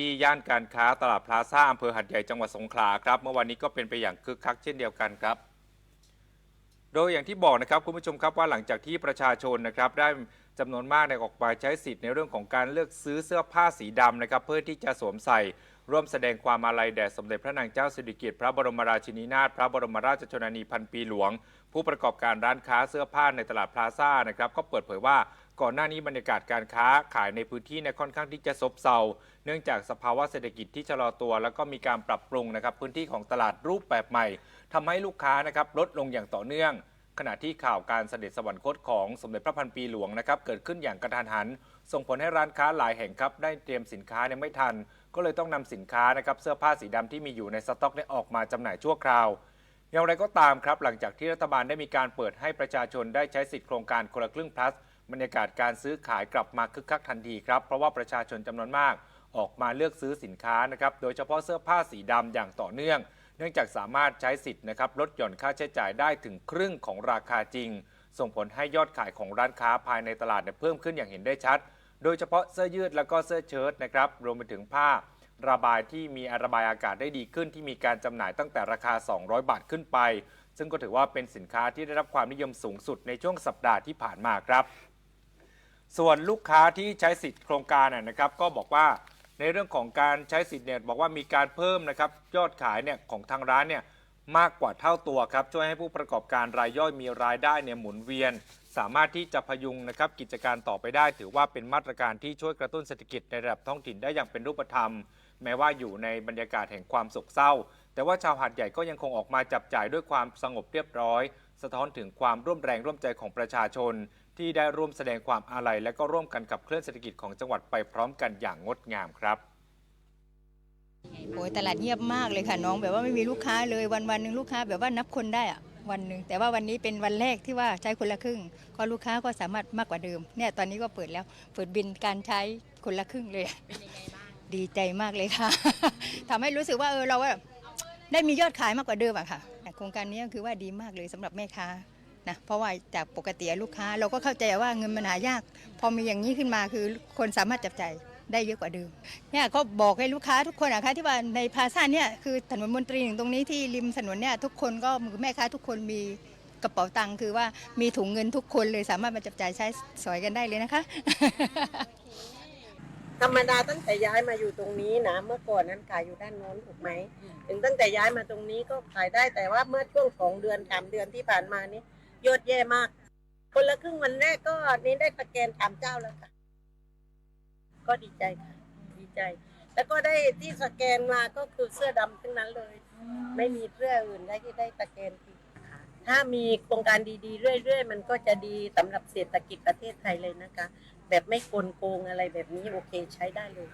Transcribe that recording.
ที่ย่านการค้าตลาดพลาซ่าอำเภอหัดใหญ่จังหวัดสงขลาครับ เมื่อวันนี้ก็เป็นไปอย่างคึกคักเช่นเดียวกันครับ โดยอย่างที่บอกนะครับคุณผู้ชมครับว่าหลังจากที่ประชาชนนะครับได้จำนวนมากในออกมาใช้สิทธิ์ในเรื่องของการเลือกซื้อเสื้อผ้าสีดำนะครับ เพื่อที่จะสวมใส่ร่วมแสดงความอาลัยแด่สมเด็จพระนางเจ้าสิริกิติ์พระบรมราชินีนาถพระบรมราชชนนีพันปีหลวง ผู้ประกอบการร้านค้าเสื้อผ้าในตลาดพลาซ่านะครับก็เปิดเผยว่า ก่อนหน้านี้บรรยากาศการค้าขายในพื้นที่เนี่ยค่อนข้างที่จะซบเซา เนื่องจากสภาวะเศรษฐกิจที่ชะลอตัว แล้วก็มีการปรับปรุงนะครับพื้นที่ของตลาดรูปแบบใหม่ทำให้ลูกค้านะครับลดลงอย่างต่อเนื่อง ขณะที่ข่าวการเสด็จสวรรคตของสมเด็จพระพันปีหลวงนะครับเกิดขึ้นอย่างกระทันหัน ส่งผลให้ร้านค้าหลายแห่งครับได้เตรียมสินค้าเนี่ยไม่ทัน ก็เลยต้องนำสินค้านะครับเสื้อผ้าสีดำที่มีอยู่ในสต็อกเนี่ยออกมาจำหน่ายชั่วคราวอย่างไรก็ตามครับ หลังจากที่รัฐบาลได้มีการเปิดให้ประชาชนได้ใช้สิทธิโครงการคนละครึ่ง plus บรรยากาศการซื้อขายกลับมาคึกคักทันทีครับ เพราะว่าประชาชนจำนวนมากออกมาเลือกซื้อสินค้านะครับโดยเฉพาะเสื้อผ้าสีดำอย่างต่อเนื่อง เนื่องจากสามารถใช้สิทธิ์นะครับลดหย่อนค่าใช้จ่ายได้ถึงครึ่งของราคาจริง ส่งผลให้ยอดขายของร้านค้าภายในตลาดเนี่ยเพิ่มขึ้นอย่างเห็นได้ชัด โดยเฉพาะเสื้อยืดแล้วก็เสื้อเชิ้ตนะครับรวมไปถึงผ้า ระบายที่มีระบายอากาศได้ดีขึ้นที่มีการจำหน่ายตั้งแต่ราคา 200 บาทขึ้นไป ซึ่งก็ถือว่าเป็นสินค้าที่ได้รับความนิยมสูงสุดในช่วงสัปดาห์ที่ผ่านมาครับ ส่วนลูกค้าที่ใช้สิทธิ์โครงการน่ะนะครับก็บอกว่าในเรื่องของการใช้สิทธิ์เนี่ยบอกว่ามีการเพิ่มนะครับยอดขายเนี่ยของทางร้านเนี่ยมากกว่าเท่าตัวครับช่วยให้ผู้ประกอบการรายย่อยมีรายได้เนี่ยหมุนเวียน สามารถที่จะพยุงนะครับกิจการต่อไปได้ ถือว่าเป็นมาตรการที่ช่วยกระตุ้นเศรษฐกิจในระดับท้องถิ่นได้อย่างเป็นรูปธรรม แม้ว่าอยู่ในบรรยากาศแห่งความโศกเศร้า แต่ว่าชาวหาดใหญ่ก็ยังคงออกมาจับจ่ายด้วยความสงบเรียบร้อย สะท้อนถึงความร่วมแรงร่วมใจของประชาชน ที่ได้ร่วมแสดงความอาลัย และก็ร่วมกันกับเคลื่อนเศรษฐกิจของจังหวัดไปพร้อมกันอย่างงดงามครับโอ้ยตลาดเงียบมากเลยค่ะน้องแบบว่าไม่มีลูกค้าเลยวันวันหนึ่งลูกค้าแบบว่านับคนได้อะวันหนึ่งแต่ว่าวันนี้เป็นวันแรกที่ว่าใช้คนละครึ่งก็ลูกค้าก็สามารถมากกว่าเดิมเนี่ยตอนนี้ก็เปิดแล้วเปิดบินการใช้คนละครึ่งเลยดีใจมากเลยค่ะทำให้รู้สึกว่าเออเราได้มียอดขายมากกว่าเดิมอะค่ะโครงการนี้ก็คือว่าดีมากเลยสำหรับแม่ค้า นะเพราะว่าจากปกติลูกค้าเราก็เข้าใจว่าเงินมันหายาก พอมีอย่างนี้ขึ้นมาคือคนสามารถจับใจได้เยอะกว่าเดิมเนี่ยก็บอกให้ลูกค้าทุกคนอะคะที่ว่าในพาซ่าเนี่ยคือถนนมนตรีหนึ่งตรงนี้ที่ริมถนนเนี่ยทุกคนก็มือแม่ค้าทุกคนมีกระเป๋าตังค์คือว่ามีถุงเงินทุกคนเลยสามารถมาจับจ่ายใช้สอยกันได้เลยนะคะ ธรรมดาตั้งแต่ย้ายมาอยู่ตรงนี้นะเมื่อก่อนนั้นขายอยู่ด้านโน้นถูกไหมถึงตั้งแต่ย้ายมาตรงนี้ก็ขายได้แต่ว่าเมื่อช่วงสองเดือนสามเดือนที่ผ่านมานี้ ยอดแย่มาก คนละครึ่งวันแรกก็นี้ได้สแกนสามเจ้าแล้วค่ะ ก็ดีใจค่ะ ดีใจ แล้วก็ได้ที่สแกนมาก็คือเสื้อดำทั้งนั้นเลย ไม่มีเสื้ออื่นได้ที่ได้สแกนทีถ้ามีโครงการดีๆ เรื่อยๆ มันก็จะดีสำหรับเศรษฐกิจประเทศไทยเลยนะคะ แบบไม่กลโกงอะไรแบบนี้โอเคใช้ได้เลย